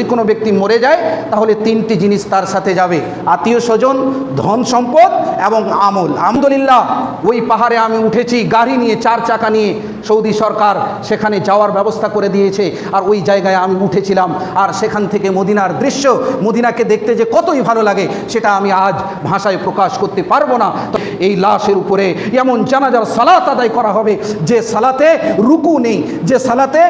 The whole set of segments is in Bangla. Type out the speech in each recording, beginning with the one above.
যদি কোনো ব্যক্তি মরে যায়, তাহলে তিনটি জিনিস তার সাথে যাবে। আত্মীয় স্বজন, ধন সম্পদ এবং আমল। আলহামদুলিল্লাহ, ওই পাহাড়ে আমি উঠেছি, গাড়ি নিয়ে চার চাকা নিয়ে সৌদি সরকার সেখানে যাওয়ার ব্যবস্থা করে দিয়েছে। আর ওই জায়গায় আমি উঠেছিলাম, আর সেখান থেকে মদিনার দৃশ্য, মদিনাকে দেখতে যে কতই ভালো লাগে, সেটা আমি আজ ভাষায় প্রকাশ করতে পারব না। এই লাশের উপরে এমন জানাজার সালাত আদায় করা হবে, যে সালাতে রুকু নেই, যে সালাতে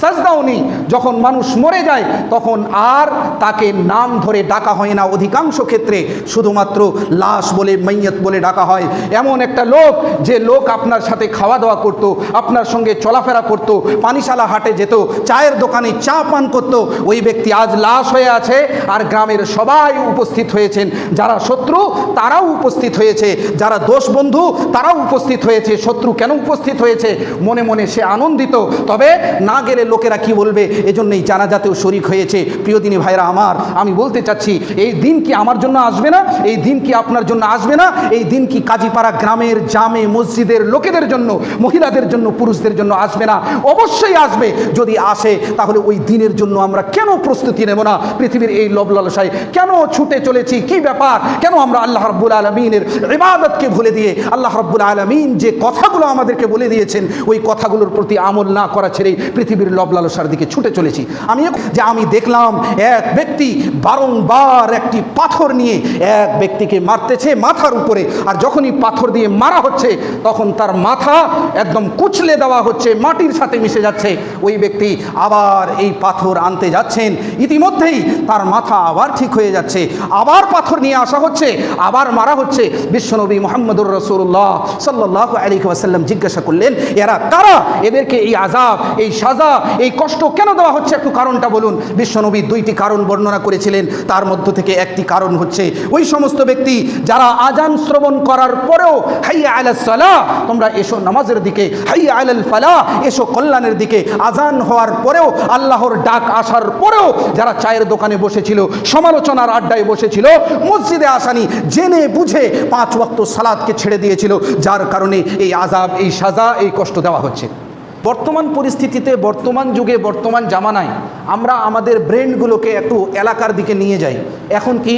সাজদাও নেই যখন মানুষ মরে যায়, তখন আর তাকে নাম ধরে ডাকা হয় না। অধিকাংশ ক্ষেত্রে শুধুমাত্র লাশ বলে, মাইয়াত বলে ডাকা হয়। এমন একটা লোক, যে লোক আপনার সাথে খাওয়া দাওয়া করত, আপনার সঙ্গে চলাফেরা করত, পানিশালা হাটে যেত, চায়ের দোকানে চা পান করত, ওই ব্যক্তি আজ লাশ হয়ে আছে আর গ্রামের সবাই উপস্থিত হয়েছেন। যারা শত্রু, তারাও উপস্থিত হয়েছে। যারা দোষ বন্ধু, তারাও উপস্থিত হয়েছে। শত্রু কেন উপস্থিত হয়েছে? মনে মনে সে আনন্দিত। তবে না গেলে লোকেরা কি বলবে? এজন্যই জানাজাতেও শরিক হয়েছে। প্রিয়দিনী ভাইরা আমার, আমি বলতে চাচ্ছি, এই দিন কি আমার জন্য আসবে না? এই দিন কি আপনার জন্য আসবে না? এই দিন কি কাজীপাড়া গ্রামের জামে মসজিদের লোকেদের জন্য, মহিলাদের জন্য, পুরুষদের জন্য আসবে না? অবশ্যই আসবে। যদি আসে, তাহলে ওই দিনের জন্য আমরা কেন প্রস্তুতি নেব না? পৃথিবীর এই লব লালসায় কেন ছুটে চলেছি? কি ব্যাপার? কেন আমরা আল্লাহ রব্বুল আলমিনের ইবাদতকে ভুলে দিয়ে, আল্লাহ রব্বুল আলমিন যে কথাগুলো আমাদেরকে বলে দিয়েছেন, ওই কথাগুলোর প্রতি আমল না করা ছেড়ে পৃথিবীর লব লালসার দিকে ছুটে চলেছি। আমি যে আমি দেখলাম এক ব্যক্তি বারংবার একটি পাথর নিয়ে এক ব্যক্তিকে মারতেছে মাথার উপরে। আর যখনই পাথর দিয়ে মারা হচ্ছে, তখন তার মাথা একদম কুচলে দেওয়া হচ্ছে, মাটির সাথে মিশে যাচ্ছে। ওই ব্যক্তি আবার এই পাথর আনতে যাচ্ছেন। ইতিমধ্যেই তার মাথা আবার ঠিক হয়ে যাচ্ছে। আবার পাথর নিয়ে আসা হচ্ছে, আবার মারা হচ্ছে। বিশ্বনবী মোহাম্মদুর রসুল্লাহ সাল্লাহ আলী ওয়াসাল্লাম জিজ্ঞাসা করলেন, এরা কারা? এদেরকে এই আজাব এই সাজা এই কষ্ট কেন দেওয়া হচ্ছে? একটু কারণটা বলুন। বিশ্বনবী দুইটি কারণ বর্ণনা করেছিলেন। তার মধ্য থেকে একটি কারণ হচ্ছে, ওই সমস্ত ব্যক্তি যারা আজান শ্রবণ করার পরেও হাইয়া আলাস সালাহ তোমরা এসো নামাজের দিকে, হাইয়া আলাল ফালাহ এসো কল্যাণের দিকে। আজান হওয়ার পরেও, আল্লাহর ডাক আসার পরেও যারা চায়ের দোকানে বসেছিল, সমালোচনার আড্ডায় বসেছিল, মসজিদে আসানি জেনে বুঝে পাঁচ ওয়াক্ত সালাদকে ছেড়ে দিয়েছিল, যার কারণে এই আজাব এই সাজা, এই কষ্ট দেওয়া হচ্ছে। বর্তমান পরিস্থিতিতে, বর্তমান যুগে, বর্তমান জামানায় আমরা আমাদের ব্রেনগুলোকে একটু এলাকার দিকে নিয়ে যাই। এখন কি?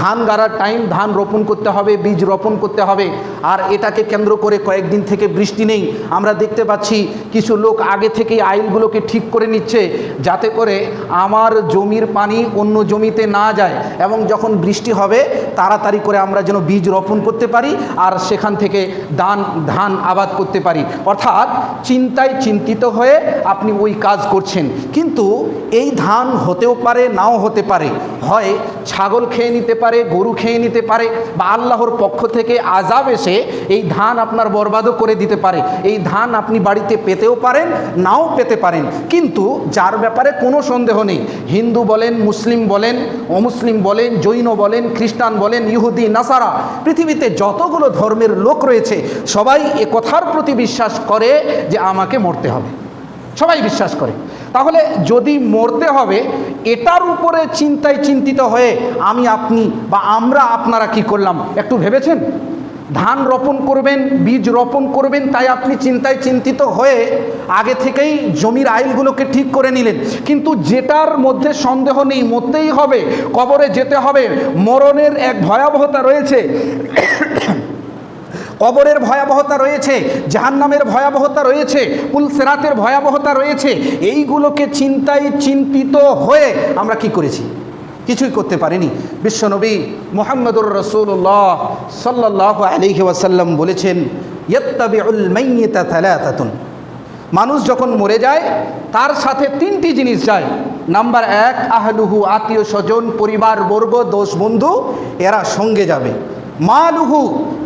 ধান গাড়ার টাইম ধান রোপণ করতে হবে, বীজ রোপণ করতে হবে। আর এটাকে কেন্দ্র করে কয়েকদিন থেকে বৃষ্টি নেই। আমরা দেখতে পাচ্ছি কিছু লোক আগে থেকেই আইলগুলোকে ঠিক করে নিচ্ছে, যাতে করে আমার জমির পানি অন্য জমিতে না যায়। এবং যখন বৃষ্টি হবে, তাড়াতাড়ি করে আমরা যেন বীজ রোপণ করতে পারি আর সেখান থেকে ধান ধান আবাদ করতে পারি। অর্থাৎ চিন্তায় চিন্তিত হয়ে আপনি ওই কাজ করছেন। কিন্তু এই ধান হতেও পারে, নাও হতে পারে। হয় ছাগল খেয়ে নিতে পারে, গরু খেয়ে নিতে পারে বা আল্লাহর পক্ষ থেকে আজাব এসে এই ধান আপনার বরবাদও করে দিতে পারে। এই ধান আপনি বাড়িতে পেতেও পারেন, নাও পেতে পারেন। কিন্তু যার ব্যাপারে কোনো সন্দেহ নেই। হিন্দু বলেন, মুসলিম বলেন, অমুসলিম বলেন, জৈন বলেন, খ্রিস্টান বলেন, ইহুদি, নাসারা, পৃথিবীতে যতগুলো ধর্মের লোক রয়েছে, সবাই এ কথার প্রতি বিশ্বাস করে যে আমাকে মরতে হবে। সবাই বিশ্বাস করে। তাহলে যদি মরতে হবে, এটার উপরে চিন্তায় চিন্তিত হয়ে আমি আপনি বা আমরা আপনারা কি করলাম? একটু ভেবেছেন? ধান রোপণ করবেন, বীজ রোপণ করবেন, তাই আপনি চিন্তায় চিন্তিত হয়ে আগে থেকেই জমির আইলগুলোকে ঠিক করে নিলেন। কিন্তু যেটার মধ্যে সন্দেহ নেই, মরতেই হবে, কবরে যেতে হবে, মরণের এক ভয়াবহতা রয়েছে। কবরের ভয়াবহতা রয়েছে, জাহান্নামের ভয়াবহতা রয়েছে পুলসেরাতের ভয়াবহতা রয়েছে, এইগুলোকে চিন্তায় চিন্তিত হয়ে আমরা কি করেছি? কিছুই করতে পারিনি। বিশ্বনবী মোহাম্মদুর রসুল্লাহ সাল্লাহ আলহি ওয়াসাল্লাম বলেছেন মানুষ যখন মরে যায়, তার সাথে তিনটি জিনিস যায়। নাম্বার এক, আহলুহু আত্মীয় স্বজন, পরিবার, বর্গ, দোষ বন্ধু, এরা সঙ্গে যাবে। মালুহু,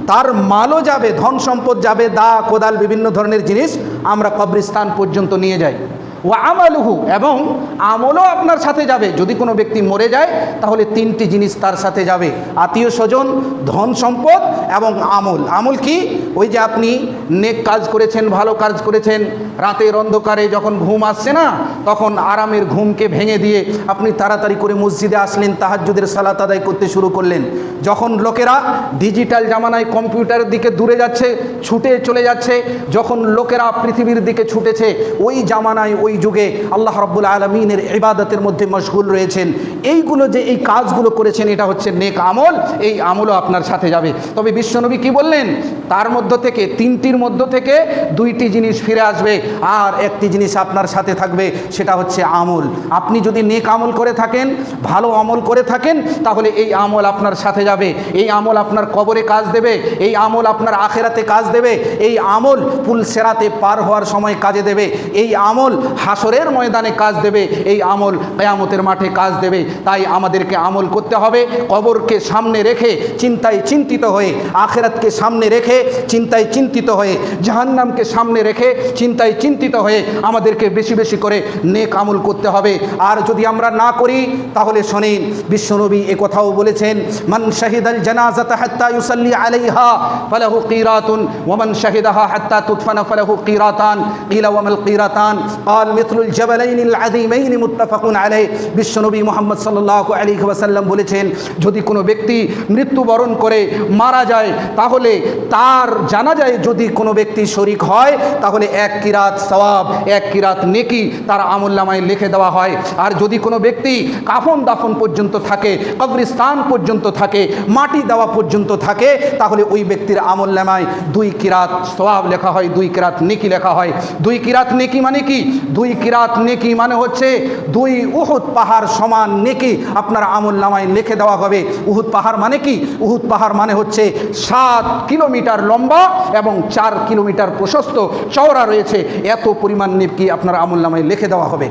তার মালও যাবে, ধন সম্পদ যাবে, দা কোদাল বিভিন্ন ধরনের জিনিস আমরা কবরিস্তান পর্যন্ত নিয়ে যাই। ও আমালুহু, এবং আমলও আপনার সাথে যাবে। যদি কোনো ব্যক্তি মরে যায়, তাহলে তিনটি জিনিস তার সাথে যাবে। আত্মীয় স্বজন, ধন সম্পদ এবং আমল। আমল কি? ওই যে আপনি নেক কাজ করেছেন, ভালো কাজ করেছেন, রাতের অন্ধকারে যখন ঘুম আসছে না, তখন আরামের ঘুমকে ভেঙে দিয়ে আপনি তাড়াতাড়ি করে মসজিদে আসলেন, তাহাজ্জুদের সালাত আদায় করতে শুরু করলেন। যখন লোকেরা ডিজিটাল জামানায় কম্পিউটারের দিকে দূরে যাচ্ছে, ছুটে চলে যাচ্ছে, যখন লোকেরা পৃথিবীর দিকে ছুটেছে, ওই জামানায় ওই যুগে আল্লাহ রব্বুল আলমিনের ইবাদতের মধ্যে মশগুল রয়েছেন। এইগুলো যে এই কাজগুলো করেছেন, এটা হচ্ছে নেক আমল, এই আমলও আপনার সাথে যাবে। তবে বিশ্বনবী কি বললেন? তার মধ্য থেকে, তিনটির মধ্য থেকে দুইটি জিনিস ফিরে আসবে, আর একটি জিনিস আপনার সাথে থাকবে, সেটা হচ্ছে আমল। আপনি যদি নেক আমল করে থাকেন, ভালো আমল করে থাকেন, তাহলে এই আমল আপনার সাথে যাবে। এই আমল আপনার কবরে কাজ দেবে, এই আমল আপনার আখেরাতে কাজ দেবে, এই আমল পুল সেরাতে পার হওয়ার সময় কাজে দেবে। এই আমল হাসরের ময়দানে কাজ দেবে এই আমল কেয়ামতের মাঠে কাজ দেবে তাই আমাদেরকে আমল করতে হবে কবরকে সামনে রেখে চিন্তায় চিন্তিত হয়ে আখেরাতকে সামনে রেখে চিন্তায় চিন্তিত হয়ে জাহান্নামকে সামনে রেখে চিন্তায় চিন্তিত হয়ে আমাদেরকে বেশি বেশি করে নেক আমল করতে হবে আর যদি আমরা না করি তাহলে শোনেন বিশ্বনবী এ কথাও বলেছেন মান শাহিদাল জানাজাতা হাত্তা ইউসাল্লি আলাইহা ফালাহু কিরাতুন ওয়া মান শাহিদাহা হাত্তা তুদফানা ফালাহু কিরাতান কিলা ওয়া মাল কিরাতান قال মিথলুল জাবালাইনিল আযীমাইন মুত্তাফাকুন আলাইহ বিশ্বনবী মুহাম্মদ সাল্লাল্লাহু আলাইহি ওয়াসাল্লাম বলেছেন, যদি কোনো ব্যক্তি মৃত্যুবরণ করে মারা যায়, তাহলে তার জানা যায় যদি কোনো ব্যক্তি শরিক হয়, তাহলে এক কিরাত সওয়াব, এক কিরাত নেকি তার আমল্লামায় লিখে দেওয়া হয়। আর যদি কোনো ব্যক্তি কাফন দাফন পর্যন্ত থাকে কবরিস্তান পর্যন্ত থাকে, মাটি দেওয়া পর্যন্ত থাকে, তাহলে ওই ব্যক্তির আমল্লামায় দুই কিরাত সওয়াব লেখা হয়, দুই কিরাত নেকি লেখা হয়। দুই কিরাত নেকি মানে কি? দুই কিরাত নেকি মানে হচ্ছে দুই উহুদ পাহাড় সমান নেকি আপনার আমল নামায় লিখে দেওয়া হবে। উহুদ পাহাড় মানে কি? উহুদ পাহাড় মানে হচ্ছে সাত কিলোমিটার লম্বা এবং চার কিলোমিটার প্রশস্ত। চওড়া রয়েছে। এত পরিমাণ নেকি আপনার আমল নামায় লিখে দেওয়া হবে।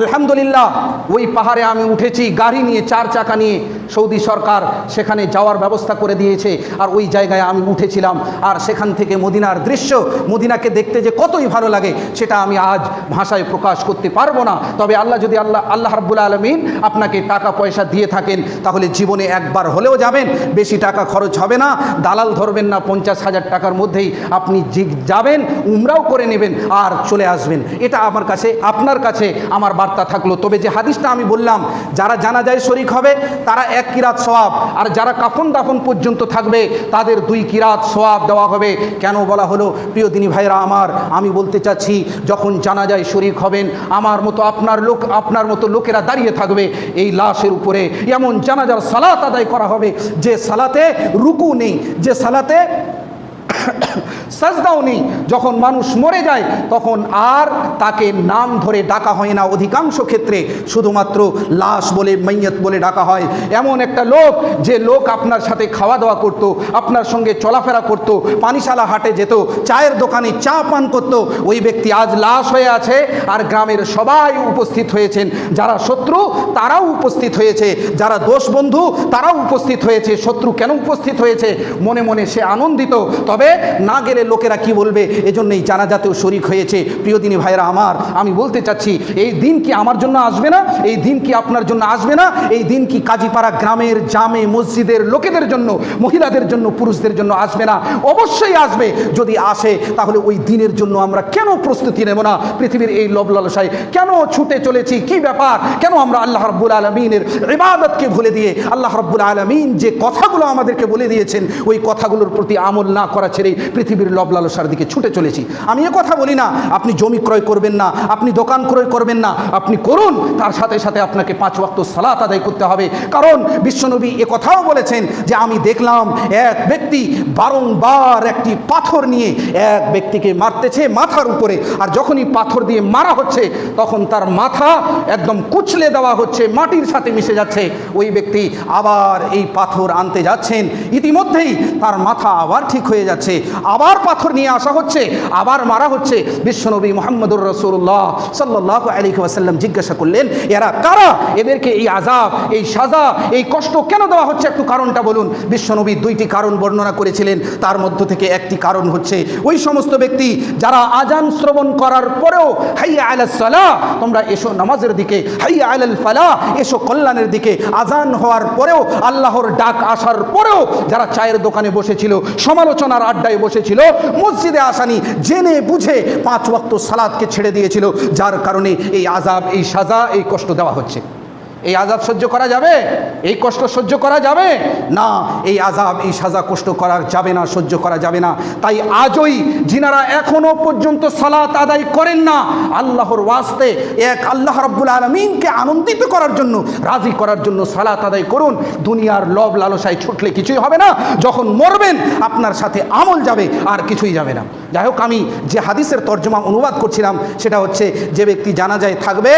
আলহামদুলিল্লাহ, ওই পাহাড়ে আমি উঠেছি, গাড়ি নিয়ে চার চাকা নিয়ে সৌদি সরকার সেখানে যাওয়ার ব্যবস্থা করে দিয়েছে, আর ওই জায়গায় আমি উঠেছিলাম, আর সেখান থেকে মদিনার দৃশ্য, মদিনাকে দেখতে যে কতই ভালো লাগে, সেটা আমি আজ ভাষায় প্রকাশ করতে পারব না। তবে আল্লাহ যদি আল্লাহ আল্লাহ রাব্বুল আলমিন আপনাকে টাকা পয়সা দিয়ে থাকেন, তাহলে জীবনে একবার হলেও যাবেন, বেশি টাকা খরচ হবে না, দালাল ধরবেন না, পঞ্চাশ হাজার টাকার মধ্যেই আপনি যাবেন, উমরাও করে নেবেন, আর চলে আসবেন। এটা আমার কাছে, আপনার কাছে, আমার বার্তা থাকল। তবে যে হাদিসটা আমি বললাম, যারা জানা যায় শরিক হবে, তারা এক কিরাত সোয়াব আর যারা কাফন দাফন পর্যন্ত থাকবে, তাদের দুই কিরাত সোয়াব দেওয়া হবে। কেন বলা হলো? প্রিয় দিনী ভাইরা আমার, আমি বলতে চাচ্ছি, যখন জানা যায় শরিক হবেন, আমার মতো আপনার লোক, আপনার মতো লোকেরা দাঁড়িয়ে থাকবে, এই লাশের উপরে এমন জানাজার সালাত আদায় করা হবে, যে সালাতে রুকু নেই, যে সালাতে সাজদাও নেই। যখন মানুষ মরে যায়, তখন আর তাকে নাম ধরে ডাকা হয় না। অধিকাংশ ক্ষেত্রে শুধুমাত্র লাশ বলে, মাইয়াত বলে ডাকা হয়। এমন একটা লোক, যে লোক আপনার সাথে খাওয়া দাওয়া করত, আপনার সঙ্গে চলাফেরা করত, পানিশালা হাটে যেত, চায়ের দোকানে চা পান করত, ওই ব্যক্তি আজ লাশ হয়ে আছে আর গ্রামের সবাই উপস্থিত হয়েছেন। যারা শত্রু, তারাও উপস্থিত হয়েছে। যারা দোষ বন্ধু, তারাও উপস্থিত হয়েছে। শত্রু কেন উপস্থিত হয়েছে? মনে মনে সে আনন্দিত। তবে না গেলে লোকেরা কি বলবে? এজন্যই জানাজাতেও শরিক হয়েছে। প্রিয় দিনী ভাইরা আমার, আমি বলতে চাচ্ছি, এই দিন কি আমার জন্য আসবে না? এই দিন কি আপনার জন্য আসবে না? এই দিন কি কাজীপাড়া গ্রামের জামে মসজিদের লোকেদের জন্য, মহিলাদের জন্য, পুরুষদের জন্য আসবে না? অবশ্যই আসবে। যদি আসে, তাহলে ওই দিনের জন্য আমরা কেন প্রস্তুতি নেব না? পৃথিবীর এই লব লালসায় কেন ছুটে চলেছি? কি ব্যাপার? কেন আমরা আল্লাহ রব্বুল আলমিনের ইবাদতকে ভুলে দিয়ে, আল্লাহ রব্বুল আলমিন যে কথাগুলো আমাদেরকে বলে দিয়েছেন, ওই কথাগুলোর প্রতি আমল না করা ছেড়ে পৃথিবীর লব লালসার দিকে ছুটে চলেছি। আমি এ কথা বলি না, আপনি জমি ক্রয় করবেন না, আপনি দোকান ক্রয় করবেন না, আপনি করুন, তার সাথে সাথে আপনাকে পাঁচ ওয়াক্ত সালাত আদায় করতে হবে। কারণ বিশ্বনবী এ কথাও বলেছেন যে আমি দেখলাম এক ব্যক্তি বারংবার একটি পাথর নিয়ে এক ব্যক্তিকে মারতেছে মাথার উপরে। আর যখনই পাথর দিয়ে মারা হচ্ছে, তখন তার মাথা একদম কুচলে দেওয়া হচ্ছে, মাটির সাথে মিশে যাচ্ছে। ওই ব্যক্তি আবার এই পাথর আনতে যাচ্ছেন। ইতিমধ্যেই তার মাথা আবার ঠিক হয়ে যাচ্ছে। আবার পাথর নিয়ে আসা হচ্ছে, আবার মারা হচ্ছে। বিশ্বনবী মোহাম্মদুর রসুল্লাহ সাল্লাহ আলী ওয়াসাল্লাম জিজ্ঞাসা করলেন, এরা কারা? এদেরকে এই আজাব এই সাজা, এই কষ্ট কেন দেওয়া হচ্ছে? একটু কারণটা বলুন। বিশ্বনবী দুইটি কারণ বর্ণনা করেছিলেন। তার মধ্য থেকে একটি কারণ হচ্ছে, ওই সমস্ত ব্যক্তি যারা আজান শ্রবণ করার পরেও হাইয়া আলাল সালাহ, তোমরা এসো নামাজের দিকে, হাইয়া আলাল ফালাহ, এসো কল্যাণের দিকে। আজান হওয়ার পরেও, আল্লাহর ডাক আসার পরেও, যারা চায়ের দোকানে বসেছিল, সমালোচনার আড্ডায় বসেছিল মসজিদে আসানি, জেনে বুঝে পাঁচ ওয়াক্ত সালাদকে ছেড়ে দিয়েছিল, যার কারণে এই আজাব এই সাজা, এই কষ্ট দেওয়া হচ্ছে। এই আজাব সহ্য করা যাবে? এই কষ্ট সহ্য করা যাবে? না, এই আজাব এই সাজা কষ্ট করা যাবে না, সহ্য করা যাবে না। তাই আজই যিনারা এখনও পর্যন্ত সালাত আদায় করেন না, আল্লাহর ওয়াস্তে এক আল্লাহ রব্বুল আলমিনকে আনন্দিত করার জন্য, রাজি করার জন্য সালাত আদায় করুন। দুনিয়ার লব লালসায় ছুটলে কিছুই হবে না। যখন মরবেন, আপনার সাথে আমল যাবে, আর কিছুই যাবে না। যাই হোক, আমি যে হাদিসের তর্জমা অনুবাদ করছিলাম, সেটা হচ্ছে যে ব্যক্তি জানা যায় থাকবে,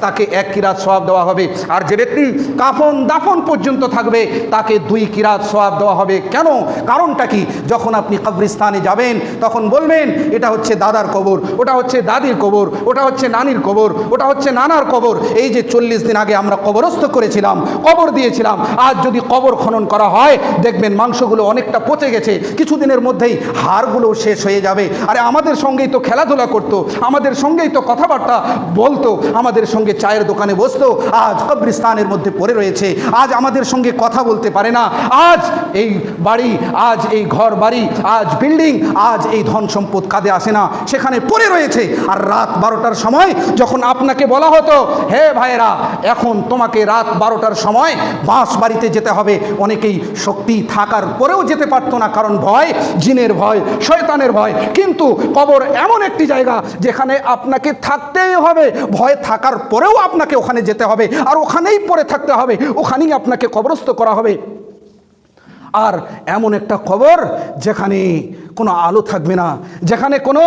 তাকে এক কিরাত সোয়াব দেওয়া হবে। আর যে ব্যক্তি কাফন দাফন পর্যন্ত থাকবে, তাকে দুই কিরাত সোয়াব দেওয়া হবে। কেন? কারণটা কি? যখন আপনি কবরিস্তানে যাবেন, তখন বলবেন, এটা হচ্ছে দাদার কবর, ওটা হচ্ছে দাদির কবর, ওটা হচ্ছে নানির কবর, ওটা হচ্ছে নানার কবর। এই যে চল্লিশ দিন আগে আমরা কবরস্থ করেছিলাম, কবর দিয়েছিলাম, আজ যদি কবর খনন করা হয়, দেখবেন মাংসগুলো অনেকটা পচে গেছে। কিছুদিনের মধ্যেই হাড়গুলো শেষ হয়ে যাবে। আরে আমাদের সঙ্গেই তো খেলাধুলা করতো, আমাদের সঙ্গেই তো কথাবার্তা বলতো, আমাদের সঙ্গে চায়ের দোকানে বসতো, আজ কবরিস্তানের মধ্যে পড়ে রয়েছে। আজ আমাদের সঙ্গে কথা বলতে পারে না। আজ এই বাড়ি, আজ এই ঘর বাড়ি, আজ বিল্ডিং, আজ এই ধন সম্পদ কাঁধে আসে না। সেখানে পড়ে রয়েছে। আর রাত বারোটার সময় যখন আপনাকে বলা হতো, হে ভাইয়েরা, এখন তোমাকে রাত বারোটার সময় বাঁশ বাড়িতে যেতে হবে। অনেকেই শক্তি থাকার পরেও যেতে পারতো না, কারণ ভয়, জিনের ভয়, শয়তানের ভয়। কিন্তু কবর এমন একটি জায়গা যেখানে আপনাকে থাকতেই হবে। ভয় থাকার পরেও আপনাকে ওখানে যেতে হবে। আর ওখানেই পড়ে থাকতে হবে ওখানেই আপনাকে কবরস্থ করা হবে। আর এমন একটা খবর যেখানে কোনো আলো থাকবে না, যেখানে কোনো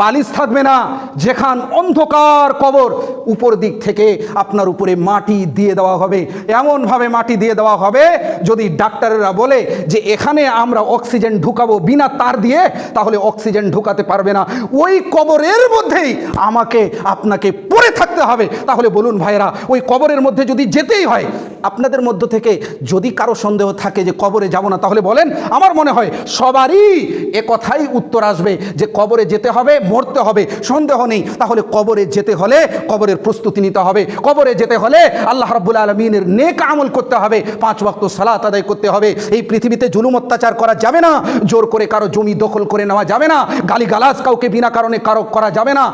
বালিশ থাকবে না, যেখান অন্ধকার কবর উপর দিক থেকে আপনার উপরে মাটি দিয়ে দেওয়া হবে। এমনভাবে মাটি দিয়ে দেওয়া হবে, যদি ডাক্তারেরা বলে যে এখানে আমরা অক্সিজেন ঢুকাবো বিনা তার দিয়ে, তাহলে অক্সিজেন ঢুকাতে পারবে না। ওই কবরের মধ্যেই আমাকে, আপনাকে পড়ে থাকতে হবে। তাহলে বলুন ভাইরা ওই কবরের মধ্যে যদি যেতেই হয়, আপনাদের মধ্য থেকে যদি কারও সন্দেহ থাকে যে কবরে যাব না, তাহলে বলেন, আমার মনে হয় সবারই এ কথাই উত্তর আসবে যে কবরে যেতে হবে, মরতে হবে। সন্দেহ নেই। তাহলে কবরে যেতে হলে কবরের প্রস্তুতি নিতে হবে। কবরে যেতে হলে আল্লাহ রাব্বুল আলমিনের নেক আমল করতে হবে। পাঁচ ওয়াক্ত সালাত আদায় করতে হবে। এই পৃথিবীতে জুলুম অত্যাচার করা যাবে না। জোর করে কারও জমি দখল করে নেওয়া যাবে না। গালিগালাজ কাউকে বিনা কারণে কারও করা যাবে না।